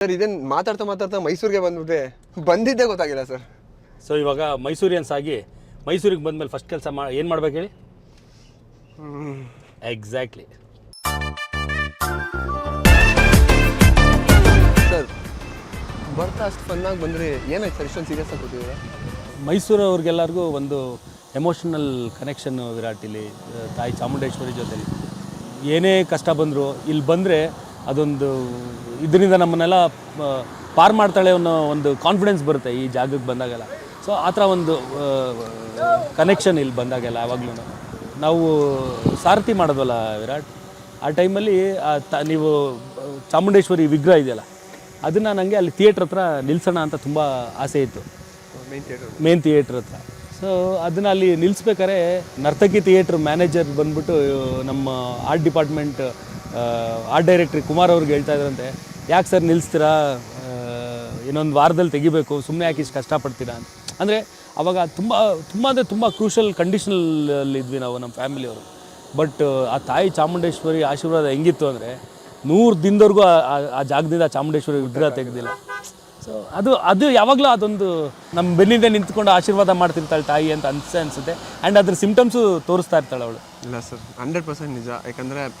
Sir ಇದೇನು ಮಾತಾಡ್ತಾ ಮಾತಾಡ್ತಾ ಮೈಸೂರಿಗೆ ಬಂದ್ಬಿಟ್ಟೆ ಬಂದಿದ್ದೇ ಗೊತ್ತಾಗಿಲ್ಲ ಸರ್. ಸೊ ಇವಾಗ ಮೈಸೂರಿಯನ್ಸ್ ಆಗಿ ಮೈಸೂರಿಗೆ ಬಂದಮೇಲೆ ಫಸ್ಟ್ ಕೆಲಸ ಮಾ ಏನು ಮಾಡ್ಬೇಕು ಹೇಳಿ? ಎಕ್ಸಾಕ್ಟ್ಲಿ ಸರ್ ಬರ್ತಾ ಅಷ್ಟು ಫನ್ನಾಗಿ ಬಂದರೆ ಏನಾಯ್ತು ಸರ್ ಇಷ್ಟೊಂದು ಸೀರಿಯಸ್ ಆಗಿ ಕೊಟ್ಟಿದ್ದೀರಾ ಮೈಸೂರು ಅವ್ರಿಗೆಲ್ಲರಿಗೂ ಒಂದು ಎಮೋಷನಲ್ ಕನೆಕ್ಷನ್ ವಿರಾಟ್ ಇಲ್ಲಿ ತಾಯಿ ಚಾಮುಂಡೇಶ್ವರಿ ಜೊತೆಲಿ. ಏನೇ ಕಷ್ಟ ಬಂದರೂ ಇಲ್ಲಿ ಬಂದರೆ ಅದೊಂದು ಇದರಿಂದ ನಮ್ಮನ್ನೆಲ್ಲ ಪಾರ್ ಮಾಡ್ತಾಳೆ ಅನ್ನೋ ಒಂದು ಕಾನ್ಫಿಡೆನ್ಸ್ ಬರುತ್ತೆ ಈ ಜಾಗಕ್ಕೆ ಬಂದಾಗೆಲ್ಲ. ಸೊ ಆ ಥರ ಒಂದು ಕನೆಕ್ಷನ್ ಇಲ್ಲಿ ಬಂದಾಗೆಲ್ಲ ಯಾವಾಗಲೂ ನಾವು ಸಾರಥಿ ಮಾಡೋದಲ್ಲ ವಿರಾಟ್ ಆ ಟೈಮಲ್ಲಿ ಆ ತ ನೀವು ಚಾಮುಂಡೇಶ್ವರಿ ವಿಗ್ರಹ ಇದೆಯಲ್ಲ ಅದನ್ನು ನನಗೆ ಅಲ್ಲಿ ಥಿಯೇಟ್ರ್ ಹತ್ರ ನಿಲ್ಸೋಣ ಅಂತ ತುಂಬ ಆಸೆ ಇತ್ತು. ಮೇನ್ ಥಿಯೇಟ್ರ್ ಹತ್ರ. ಸೊ ಅದನ್ನು ಅಲ್ಲಿ ನಿಲ್ಲಿಸ್ಬೇಕಾದ್ರೆ ನರ್ತಕಿ ಥಿಯೇಟ್ರ್ ಮ್ಯಾನೇಜರ್ ಬಂದ್ಬಿಟ್ಟು ನಮ್ಮ art department art director Kumar ಅವ್ರಿಗೆ ಹೇಳ್ತಾ ಇದ್ರಂತೆ, ಯಾಕೆ ಸರ್ ನಿಲ್ಲಿಸ್ತೀರಾ ಇನ್ನೊಂದು ವಾರದಲ್ಲಿ ತೆಗಿಬೇಕು ಸುಮ್ಮನೆ ಯಾಕೆ ಇಷ್ಟು ಕಷ್ಟಪಡ್ತೀರಾ? ಅಂತ. ಅಂದರೆ ಅವಾಗ ತುಂಬ ತುಂಬ ಅಂದರೆ ತುಂಬ ಕ್ರೂಷಲ್ ಕಂಡೀಷನಲ್ಲಿ ಇದ್ವಿ ನಾವು ನಮ್ಮ ಫ್ಯಾಮಿಲಿಯವರು ಬಟ್ ಆ ತಾಯಿ ಚಾಮುಂಡೇಶ್ವರಿ ಆಶೀರ್ವಾದ ಹೆಂಗಿತ್ತು ಅಂದರೆ ನೂರು ದಿನದವರೆಗೂ ಆ- ಜಾಗದಿಂದ ಚಾಮುಂಡೇಶ್ವರಿ ವಿಗ್ರಹ ತೆಗೆದಿಲ್ಲ. ಸೊ ಅದು ಅದು ಯಾವಾಗಲೂ ಅದೊಂದು ನಮ್ಮ ಬೆನ್ನಿಂದ ನಿಂತ್ಕೊಂಡು ಆಶೀರ್ವಾದ ಮಾಡ್ತಿರ್ತಾಳೆ ತಾಯಿ ಅಂತ ಅನ್ಸೆ ಅನಿಸುತ್ತೆ. ಆ್ಯಂಡ್ ಅದ್ರ ಸಿಮ್ಟಮ್ಸು ತೋರಿಸ್ತಾ ಇರ್ತಾಳೆ ಅವಳು. ಇಲ್ಲ ಸರ್ ಹಂಡ್ರೆಡ್ ಪರ್ಸೆಂಟ್ ನಿಜ. ಯಾಕಂದರೆ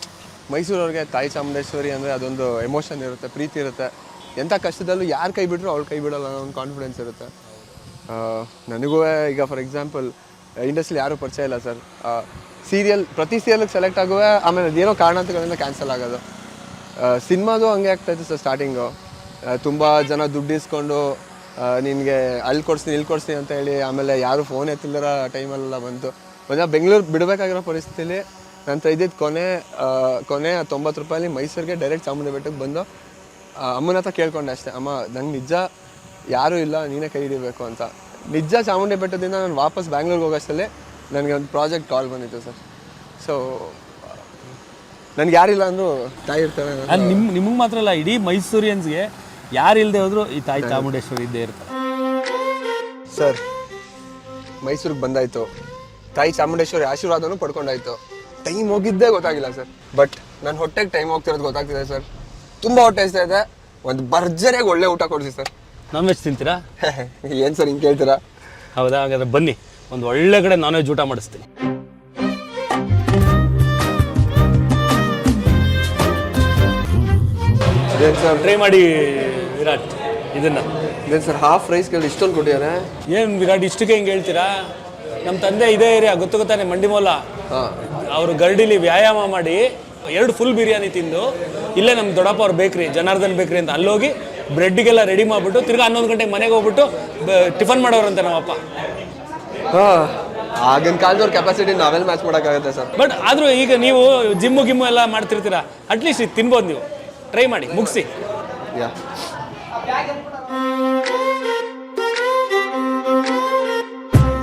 ಮೈಸೂರವ್ರಿಗೆ ತಾಯಿ ಚಾಮುಂಡೇಶ್ವರಿ ಅಂದರೆ ಅದೊಂದು ಎಮೋಷನ್ ಇರುತ್ತೆ, ಪ್ರೀತಿ ಇರುತ್ತೆ. ಎಂಥ ಕಷ್ಟದಲ್ಲೂ ಯಾರು ಕೈ ಬಿಟ್ಟರು ಅವ್ಳು ಕೈ ಬಿಡಲ್ಲ ಅನ್ನೋ ಒಂದು ಕಾನ್ಫಿಡೆನ್ಸ್ ಇರುತ್ತೆ. ನನಗೂ ಈಗ ಫಾರ್ ಎಕ್ಸಾಂಪಲ್ ಇಂಡಸ್ಟ್ರಿ ಯಾರೂ ಪರಿಚಯ ಇಲ್ಲ ಸರ್ ಸೀರಿಯಲ್ ಪ್ರತಿ ಸೀರಿಯಲ್ಗೆ ಸೆಲೆಕ್ಟ್ ಆಗುವ, ಆಮೇಲೆ ಅದೇನೋ ಕಾರಣಾಂತರಗಳಿಂದ ಕ್ಯಾನ್ಸಲ್ ಆಗೋದು. ಸಿನಿಮಾದು ಹಂಗೆ ಆಗ್ತಾಯಿತ್ತು ಸರ್ ಸ್ಟಾರ್ಟಿಂಗು ತುಂಬ ಜನ ದುಡ್ಡು ಇಸ್ಕೊಂಡು ನಿನಗೆ ಅಲ್ಲಿ ಕೊಡ್ಸ್ತೀನಿ ಇಲ್ಲಿ ಕೊಡ್ಸ್ತೀನಿ ಅಂತ ಹೇಳಿ, ಆಮೇಲೆ ಯಾರು ಫೋನ್ ಎತ್ತಿಲ್ಲರ ಟೈಮಲ್ಲೆಲ್ಲ ಬಂತು. ಒಂದು ಬೆಂಗಳೂರು ಬಿಡಬೇಕಾಗಿರೋ ಪರಿಸ್ಥಿತಿಲಿ ನನ್ನ ಇದ್ದಿದ್ದು ಕೊನೆ ಆ, ಕೊನೆ ತೊಂಬತ್ತು ರೂಪಾಯಲ್ಲಿ ಮೈಸೂರಿಗೆ ಡೈರೆಕ್ಟ್ ಚಾಮುಂಡಿ ಬೆಟ್ಟಕ್ಕೆ ಬಂದು ಅಮ್ಮನ ಹತ್ರ ಕೇಳ್ಕೊಂಡೆ ಅಷ್ಟೇ ಅಮ್ಮ ನಂಗೆ ನಿಜ ಯಾರೂ ಇಲ್ಲ ನೀನೇ ಕೈ ಹಿಡಿಬೇಕು ಅಂತ. ನಿಜ ಚಾಮುಂಡಿ ಬೆಟ್ಟದಿಂದ ನಾನು ವಾಪಸ್ ಬ್ಯಾಂಗ್ಳೂರ್ಗೆ ಹೋಗೋಷ್ಟಲ್ಲಿ ನನಗೆ ಒಂದು ಪ್ರಾಜೆಕ್ಟ್ ಕಾಲ್ ಬಂದಿತ್ತು ಸರ್. ಸೊ ನನಗೆ ಯಾರಿಲ್ಲ ಅಂದರೂ ತಾಯಿ ಇರ್ತಾರೆ. ನಿಮ್ಮ ನಿಮಗೆ ಮಾತ್ರ ಅಲ್ಲ ಇಡೀ ಮೈಸೂರಿಯನ್ಸ್ಗೆ ಯಾರು ಇಲ್ಲದೆ ಹೋದ್ರು ಈ ತಾಯಿ ಚಾಮುಂಡೇಶ್ವರಿ ಇದ್ದೇ ಇರ್ತಾರೆ ಸರ್ ಮೈಸೂರಿಗೆ ಬಂದಾಯ್ತು. ತಾಯಿ ಚಾಮುಂಡೇಶ್ವರಿ ಆಶೀರ್ವಾದನೂ ಪಡ್ಕೊಂಡಾಯ್ತು. ಟೈಮ್ ಹೋಗಿದ್ದೇ ಗೊತ್ತಾಗಿಲ್ಲ ಸರ್ ಬಟ್ ನನ್ನ ಹೊಟ್ಟೆಗೆ ಟೈಮ್ ಹೋಗ್ತಿರೋದು ಗೊತ್ತಾಗ್ತಿದೆ ಸರ್ ತುಂಬ ಹೊಟ್ಟೆ ಹಸ್ತಾ ಇದೆ. ಒಂದು ಭರ್ಜರಿಯಾಗಿ ಒಳ್ಳೆ ಊಟ ಕೊಡಿಸಿ ಸರ್ ನಾನ್ ವೆಜ್ ತಿಂತೀರಾ? ಏನು ಸರ್ ಹಿಂಗೆ ಕೇಳ್ತೀರಾ? ಹೌದಾ? ಹಾಗಾದ್ರೆ ಬನ್ನಿ. ಒಂದು ಒಳ್ಳೆ ಕಡೆ ನಾನ್ ವೆಜ್ ಊಟ ಮಾಡಿಸ್ತೀನಿ. ಸರ್ ಟ್ರೈ ಮಾಡಿ ವಿರಾಟ್ ಇದನ್ನ. ಇದೇನು ಸರ್ ಹಾಫ್ ರೈಸ್ ಕೇಳಿ ಇಷ್ಟೊಂದು ಕೊಟ್ಟಿದ್ದಾರೆ. ಏನು ವಿರಾಟ್ ಇಷ್ಟಕ್ಕೆ ಹಿಂಗೆ ಹೇಳ್ತೀರಾ? ನಮ್ಮ ತಂದೆ ಇದೇ ಏರಿಯಾ ಗೊತ್ತು ಗೊತ್ತಾನೆ ಮಂಡಿಮೋಲ ಹಾಂ. ಅವರು ಗರ್ಡಿಲಿ ವ್ಯಾಯಾಮ ಮಾಡಿ ಎರಡು ಫುಲ್ ಬಿರಿಯಾನಿ ತಿಂದು ಇಲ್ಲೇ ನಮ್ಮ ದೊಡ್ಡಪ್ಪ ಅವ್ರ ಬೇಕ್ರಿ ಜನಾರ್ದನ್ ಬೇಕ್ರಿ ಅಂತ ಅಲ್ಲೋಗಿ ಬ್ರೆಡ್ಗೆಲ್ಲ ರೆಡಿ ಮಾಡಿಬಿಟ್ಟು ತಿರ್ಗಾ ಹನ್ನೊಂದು ಗಂಟೆಗೆ ಮನೆಗೆ ಹೋಗ್ಬಿಟ್ಟು ಟಿಫನ್ ಮಾಡೋರಂತೆ ನಮ್ಮಪ್ಪ ಹಾಂ. ಆಗಿನ ಕಾಲದವ್ರ ಕೆಪಾಸಿಟಿ ನಾವೆಲ್ಲ ಮ್ಯಾಚ್ ಮಾಡೋಕ್ಕಾಗುತ್ತೆ ಸರ್. ಬಟ್ ಆದರೂ ಈಗ ನೀವು ಜಿಮ್ಮು ಗಿಮ್ಮು ಎಲ್ಲ ಮಾಡ್ತಿರ್ತೀರಾ? ಅಟ್ಲೀಸ್ಟ್ ಇದು ತಿನ್ಬೋದು ನೀವು. ಟ್ರೈ ಮಾಡಿ ಮುಗಿಸಿ. ಯಾ.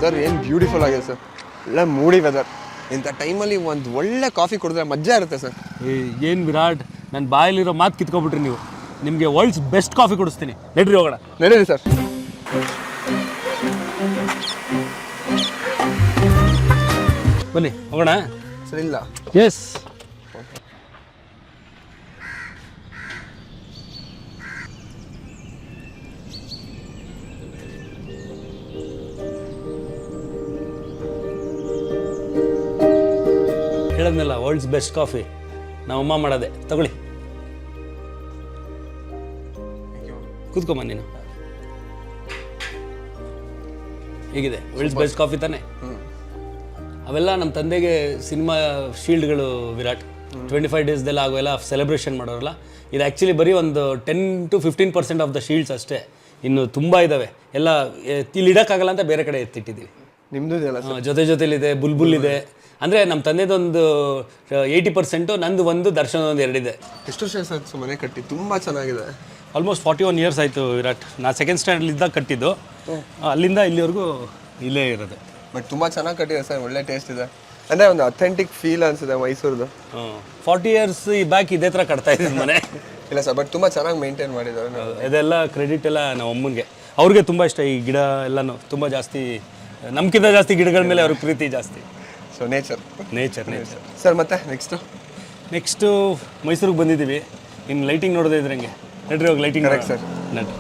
ಸರ್ ಏನು ಬ್ಯೂಟಿಫುಲ್ ಆಗಿದೆ ಸರ್. ಎಲ್ಲ ಮೂಡಿ ವೆದರ್ ಇಂಥ ಟೈಮಲ್ಲಿ ಒಂದು ಒಳ್ಳೆ ಕಾಫಿ ಕುಡಿದ್ರೆ ಮಜಾ ಇರುತ್ತೆ ಸರ್. ಏನು ವಿರಾಟ್ ನನ್ನ ಬಾಯಲ್ಲಿರೋ ಮಾತು ಕಿತ್ಕೊಬಿಟ್ರಿ ನೀವು. ನಿಮಗೆ ವರ್ಲ್ಡ್ಸ್ ಬೆಸ್ಟ್ ಕಾಫಿ ಕುಡಿಸ್ತೀನಿ. ನಡ್ರಿ ಹೋಗೋಣ. ನಡೀರಿ ಸರ್. ಬನ್ನಿ ಹೋಗೋಣ. ಸರಿ ಇಲ್ಲ. ಎಸ್ ಹೇಳಿದ್ನಲ್ಲ ವರ್ಲ್ಡ್ಸ್ ಬೆಸ್ಟ್ ಕಾಫಿ ನಮ್ಮಮ್ಮ ಮಾಡೋದೆ. ತಗೊಳ್ಳಿ. ಕೂತ್ಕೊಂಬ ನೀನು ಹೀಗಿದೆ. ವರ್ಲ್ಡ್ಸ್ ಬೆಸ್ಟ್ ಕಾಫಿ ತಾನೆ. ಅವೆಲ್ಲ ನಮ್ಮ ತಂದೆಗೆ ಸಿನಿಮಾ ಶೀಲ್ಡ್ಗಳು ವಿರಾಟ್. ಟ್ವೆಂಟಿ ಫೈವ್ ಡೇಸ್ದೆಲ್ಲ ಆಗೋಲ್ಲ ಸೆಲೆಬ್ರೇಷನ್ ಮಾಡೋರಲ್ಲ. ಇದು ಆ್ಯಕ್ಚುಲಿ ಬರೀ ಒಂದು ten to fifteen percent of the shields ಅಷ್ಟೇ. ಇನ್ನು ತುಂಬ ಇದ್ದಾವೆ ಎಲ್ಲ ಇಲ್ಲಿ ಇಡೋಕ್ಕಾಗಲ್ಲ ಅಂತ ಬೇರೆ ಕಡೆ ಎತ್ತಿಟ್ಟಿದ್ದೀವಿ. ನಿಮ್ಮದು ಜೊತೆ ಜೊತೆಲಿದೆ ಬುಲ್ಬುಲ್ ಇದೆ. ಅಂದರೆ ನಮ್ಮ ತಂದೆದೊಂದು ಏಯ್ಟಿ ಪರ್ಸೆಂಟು ನಂದು ಒಂದು ದರ್ಶನ ಒಂದು ಎರಡಿದೆ. ಎಷ್ಟು ವರ್ಷ ಸರ್ ಮನೆ ಕಟ್ಟಿ? ತುಂಬ ಚೆನ್ನಾಗಿದೆ. ಆಲ್ಮೋಸ್ಟ್ ಫಾರ್ಟಿ ಒನ್ ಇಯರ್ಸ್ ಆಯಿತು ವಿರಾಟ್. ನಾ ಸೆಕೆಂಡ್ ಸ್ಟ್ಯಾಂಡರ್ಡ್ ಇದ್ದಾಗ ಕಟ್ಟಿದ್ದು. ಅಲ್ಲಿಂದ ಇಲ್ಲಿವರೆಗೂ ಇಲ್ಲೇ ಇರೋದು. ಬಟ್ ತುಂಬ ಚೆನ್ನಾಗಿ ಕಟ್ಟಿದೆ ಸರ್ ಒಳ್ಳೆ ಟೇಸ್ಟ್ ಇದೆ. ಅಂದರೆ ಒಂದು ಅಥೆಂಟಿಕ್ ಫೀಲ್ ಅನಿಸಿದೆ ಮೈಸೂರ್ದು. ಫಾರ್ಟಿ ಇಯರ್ಸ್ ಈ ಬ್ಯಾಕ್ ಇದೇ ಥರ ಕಟ್ತಾ ಇದ್ದೀನಿ ಮನೆ. ಇಲ್ಲ ಸರ್ ಬಟ್ ತುಂಬ ಚೆನ್ನಾಗಿ ಮೇಂಟೈನ್ ಮಾಡಿದ್ದಾರೆ. ಇದೆಲ್ಲ ಕ್ರೆಡಿಟ್ ಎಲ್ಲ ನಮ್ಮ ಅಮ್ಮನಿಗೆ. ಅವ್ರಿಗೆ ತುಂಬ ಇಷ್ಟ ಈ ಗಿಡ ಎಲ್ಲನೂ. ತುಂಬ ಜಾಸ್ತಿ ನಮ್ಗಿಂತ ಜಾಸ್ತಿ ಗಿಡಗಳ ಮೇಲೆ ಅವ್ರಿಗೆ ಪ್ರೀತಿ ಜಾಸ್ತಿ. So nature nature nature sir ಮತ್ತೆ ನೆಕ್ಸ್ಟು ನೆಕ್ಸ್ಟು ಮೈಸೂರಿಗೆ ಬಂದಿದ್ದೀವಿ. ಇನ್ನು ಲೈಟಿಂಗ್ ನೋಡೋದೇ ಇದ್ರಂಗೆ ನಡ್ರಿ ಹೋಗಿ ಲೈಟಿಂಗ್ ಕರೆಕ್ಟ್ ಸರ್ ನಡ್ರಿ.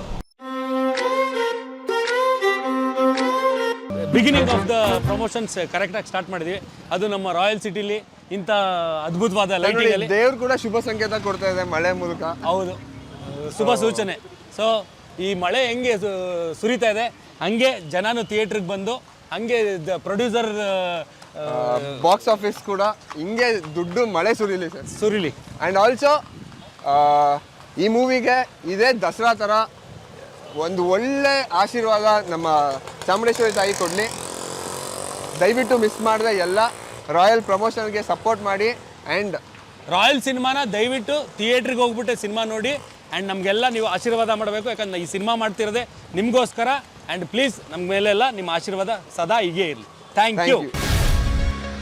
ಬಿಗಿನಿಂಗ್ ಆಫ್ ದ ಪ್ರಮೋಷನ್ಸ್ ಕರೆಕ್ಟಾಗಿ ಸ್ಟಾರ್ಟ್ ಮಾಡಿದ್ವಿ. ಅದು ನಮ್ಮ ರಾಯಲ್ ಸಿಟಿಲಿ ಇಂಥ ಅದ್ಭುತವಾದ ಲೈಟಿಂಗ್ ಅಲ್ಲಿ. ದೇವ್ರು ಕೂಡ ಶುಭ ಸಂಕೇತ ಕೊಡ್ತಾ ಇದೆ ಮಳೆ ಮೂಲಕ. ಹೌದು. ಶುಭ ಸೂಚನೆ. ಸೊ ಈ ಮಳೆ ಹೆಂಗೆ ಸುರಿತಾ ಇದೆ ಹಂಗೆ ಜನನು ಥಿಯೇಟ್ರಿಗೆ ಬಂದು ಹಂಗೆ ಪ್ರೊಡ್ಯೂಸರ್ ಬಾಕ್ಸ್ ಆಫೀಸ್ ಕೂಡ ಹಿಂಗೆ ದುಡ್ಡು ಮಳೆ ಸುರಿಲಿ ಸರ್. ಸುರಿಲಿ. ಆ್ಯಂಡ್ ಆಲ್ಸೋ ಈ ಮೂವಿಗೆ ಇದೇ ದಸರಾ ಥರ ಒಂದು ಒಳ್ಳೆ ಆಶೀರ್ವಾದ ನಮ್ಮ ಚಾಮುಂಡೇಶ್ವರಿ ತಾಯಿ ಕೊಡಲಿ. ದಯವಿಟ್ಟು ಮಿಸ್ ಮಾಡಿದೆ ಎಲ್ಲ ರಾಯಲ್ ಪ್ರಮೋಷನ್ಗೆ ಸಪೋರ್ಟ್ ಮಾಡಿ ಆ್ಯಂಡ್ ರಾಯಲ್ ಸಿನಿಮಾನ ದಯವಿಟ್ಟು ಥಿಯೇಟ್ರಿಗೆ ಹೋಗ್ಬಿಟ್ಟು ಸಿನಿಮಾ ನೋಡಿ ಆ್ಯಂಡ್ ನಮಗೆಲ್ಲ ನೀವು ಆಶೀರ್ವಾದ ಮಾಡಬೇಕು. ಯಾಕಂದ್ರೆ ಈ ಸಿನಿಮಾ ಮಾಡ್ತಿರೋದೆ ನಿಮಗೋಸ್ಕರ ಆ್ಯಂಡ್ ಪ್ಲೀಸ್ ನಮ್ಮ ಮೇಲೆಲ್ಲ ನಿಮ್ಮ ಆಶೀರ್ವಾದ ಸದಾ ಹೀಗೆ ಇರಲಿ. Thank you